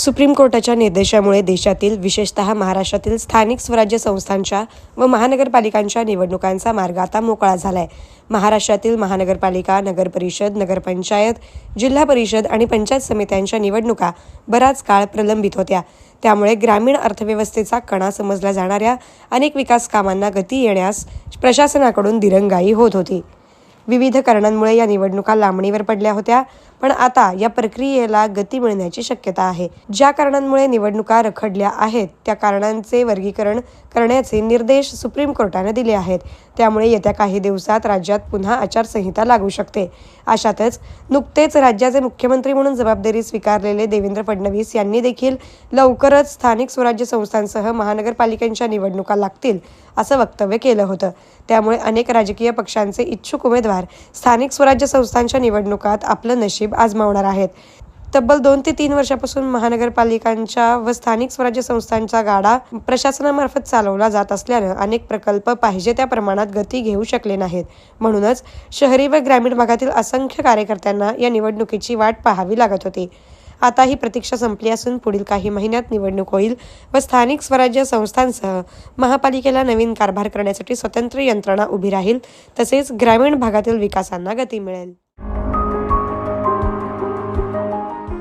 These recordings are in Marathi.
सुप्रीम कोर्टाच्या निर्देशामुळे देशातील विशेषतः महाराष्ट्रातील स्थानिक स्वराज्य संस्थांच्या व महानगरपालिकांच्या निवडणुकांचा मार्ग आता मोकळा झालाय. महाराष्ट्रातील महानगरपालिका नगरपरिषद नगरपंचायत जिल्हा परिषद आणि पंचायत समित्यांच्या निवडणुका बराच काळ प्रलंबित होत्या. त्यामुळे ग्रामीण अर्थव्यवस्थेचा कणा समजल्या जाणाऱ्या अनेक विकास कामांना गती येण्यास प्रशासनाकडून दिरंगाई होत होती. विविध कारणांमुळे या निवडणुका लांबणीवर पडल्या होत्या. पण आता या प्रक्रियेला गती मिळण्याची शक्यता आहे. ज्या कारणांमुळे निवडणुका रखडल्या आहेत त्या कारणांचे वर्गीकरण करण्याचे निर्देश सुप्रीम कोर्टाने दिले आहेत. त्यामुळे येत्या काही दिवसात राज्यात पुन्हा आचारसंहिता लागू शकते. अशातच नुकतेच राज्याचे मुख्यमंत्री म्हणून जबाबदारी स्वीकारलेले देवेंद्र फडणवीस यांनी देखील लवकरच स्थानिक स्वराज्य संस्थांसह महानगरपालिकांच्या निवडणुका लागतील असं वक्तव्य केलं होतं. त्यामुळे अनेक राजकीय पक्षांचे इच्छुक उमेदवार स्थानिक स्वराज्य संस्थांच्या निवडणुकात आपलं नशीब आजमावणार आहेत. तब्बल दोन ते तीन वर्षापासून महानगरपालिकांच्या व स्थानिक स्वराज्य संस्थांचा गाडा प्रशासनामार्फत चालवला जात असल्यानं अनेक प्रकल्प पाहिजे त्या प्रमाणात गती घेऊ शकले नाहीत. म्हणूनच शहरी व ग्रामीण भागातील असंख्य कार्यकर्त्यांना या निवडणुकीची वाट पाहावी लागत होती. आता ही प्रतीक्षा संपली असून पुढील काही महिन्यात निवडणूक होईल व स्थानिक स्वराज्य संस्थांसह महापालिकेला नवीन कारभार करण्यासाठी स्वतंत्र यंत्रणा उभी राहील. तसेच ग्रामीण भागातील विकासांना गती मिळेल.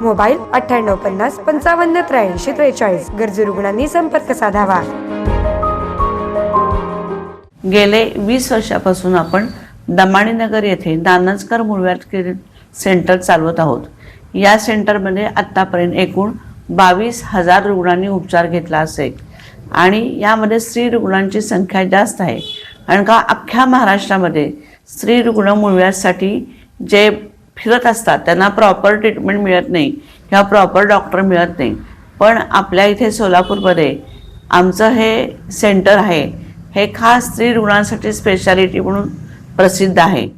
मोबाईल अठ्ठ्याण्णव पन्नास पंचावन्न त्र्याऐंशी त्रेचाळीस. गरजू रुग्णांनी संपर्क साधावा. गेले वीस वर्षापासून आपण दमाणीनगर येथे दानसकर मुळव्याध सेंटर चालवत आहोत. या सेंटरमध्ये आत्तापर्यंत एकूण बावीस हजार रुग्णांनी उपचार घेतला असेल. आणि यामध्ये स्त्री रुग्णांची संख्या जास्त आहे. कारण का अख्ख्या महाराष्ट्रामध्ये स्त्री रुग्ण मुळव्यासाठी जे फिरत असतात. त्यांना प्रॉपर ट्रीटमेंट मिळत नाही किंवा प्रॉपर डॉक्टर मिळत नाही. पण आपल्या इथे सोलापूरमध्ये आमचं हे सेंटर आहे. हे खास स्त्री रुग्णांसाठी स्पेशालिटी म्हणून प्रसिद्ध आहे.